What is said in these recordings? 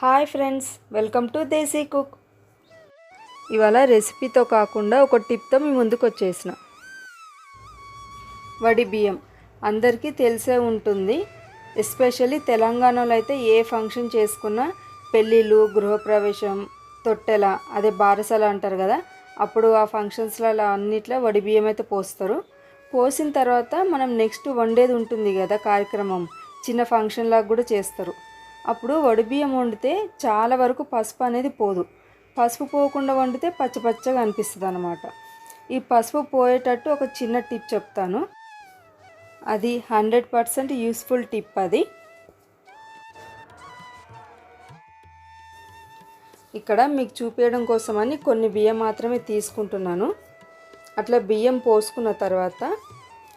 Hi friends welcome to Desi cook. ఇవాళ రెసిపీతో కాకుండా ఒక టిప్తో మీ ముందుకు వచ్చేసిన. వడి బియ్యం. అందరికీ తెలిసే ఉంటుంది ఎస్పెషల్లీ తెలంగాణలో అయితే ఏ ఫంక్షన్ చేసుకున్నా పెళ్ళిళ్ళు గృహప్రవేశం తొట్టెల అదే బారసల అంటారు కదా అప్పుడు ఆ ఫంక్షన్స్లలో అన్నిట్లో వడి బియ్యం అయితే పోస్తారు. పోసిన తర్వాత మనం నెక్స్ట్ వండేది ఉంటుంది కదా కార్యక్రమం చిన్న ఫంక్షన్లాగా కూడా చేస్తారు. అప్పుడు వడి బియ్యం వండితే చాలా వరకు పసుపు అనేది పోదు. పసుపు పోకుండా వండితే పచ్చ పచ్చగా అనిపిస్తుంది అనమాట ఈ పసుపు పోయేటట్టు ఒక చిన్న టిప్ చెప్తాను. అది హండ్రెడ్ పర్సెంట్ యూస్ఫుల్ టిప్ అది. ఇక్కడ మీకు చూపించడం కోసమని కొన్ని బియ్యం మాత్రమే తీసుకుంటున్నాను. అట్లా బియ్యం పోసుకున్న తర్వాత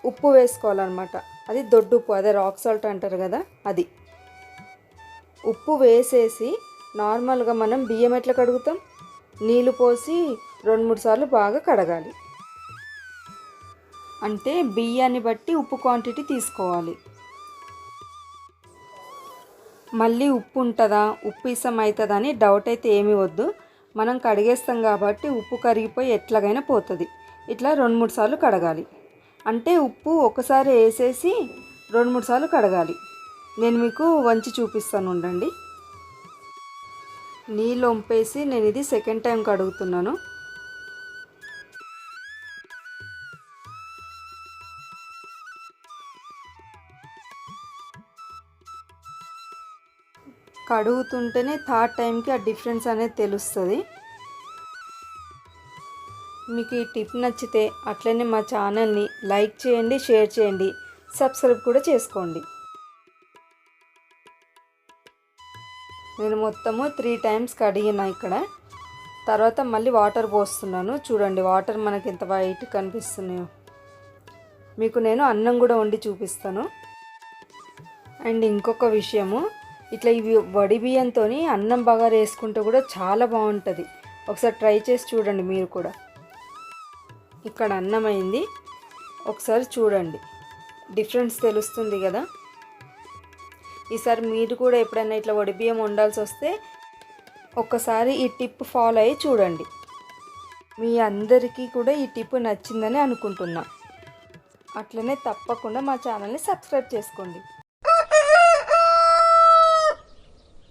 ఉప్పు వేసుకోవాలన్నమాట. అది దొడ్డు ఉప్పు అదే రాక్ సాల్ట్ అంటారు కదా అది. ఉప్పు వేసేసి నార్మల్గా మనం బియ్యం ఎట్లా కడుగుతాం? నీళ్ళు పోసి రెండు మూడు సార్లు బాగా కడగాలి. అంటే బియ్యాన్ని బట్టి ఉప్పు క్వాంటిటీ తీసుకోవాలి. మళ్ళీ ఉప్పు ఉంటుందా? ఉప్పు ఇసం అవుతుందా అని డౌట్ అయితే ఏమీ వద్దు. మనం కడిగేస్తాం కాబట్టి ఉప్పు కరిగిపోయి ఎట్లాగైనా పోతుంది. ఇట్లా రెండు మూడు సార్లు కడగాలి. అంటే ఉప్పు ఒకసారి వేసేసి రెండు మూడు సార్లు కడగాలి. నేను మీకు వంచి చూపిస్తాను ఉండండి. నీళ్ళు వంపేసి నేను ఇది సెకండ్ టైం కడుగుతున్నాను కడుగుతుంటేనే థర్డ్ టైంకి ఆ డిఫరెన్స్ అనేది తెలుస్తుంది. మీకు ఈ టిప్ నచ్చితే అట్లనే మా ఛానల్ని లైక్ చేయండి షేర్ చేయండి సబ్స్క్రైబ్ కూడా చేసుకోండి. నేను మొత్తము త్రీ టైమ్స్ కడిగిన ఇక్కడ. తర్వాత మళ్ళీ వాటర్ పోస్తున్నాను. చూడండి వాటర్ మనకి ఎంత వైట్ కనిపిస్తున్నాయో. మీకు నేను అన్నం కూడా వండి చూపిస్తాను. అండ్ ఇంకొక విషయము ఇట్లా ఇవి వడి బియ్యంతో అన్నం బాగా వేసుకుంటే కూడా చాలా బాగుంటుంది. ఒకసారి ట్రై చేసి చూడండి మీరు కూడా. ఇక్కడ అన్నం అయింది. ఒకసారి చూడండి. డిఫరెన్స్ తెలుస్తుంది కదా. ఈసారి మీరు కూడా ఎప్పుడైనా ఇట్లా వడిబియ్యం వండాల్సి వస్తే ఒక్కసారి ఈ టిప్ ఫాలో అయ్యి చూడండి. మీ అందరికీ కూడా ఈ టిప్ నచ్చిందని అనుకుంటున్నా. అట్లనే తప్పకుండా మా ఛానల్ని సబ్స్క్రైబ్ చేసుకోండి.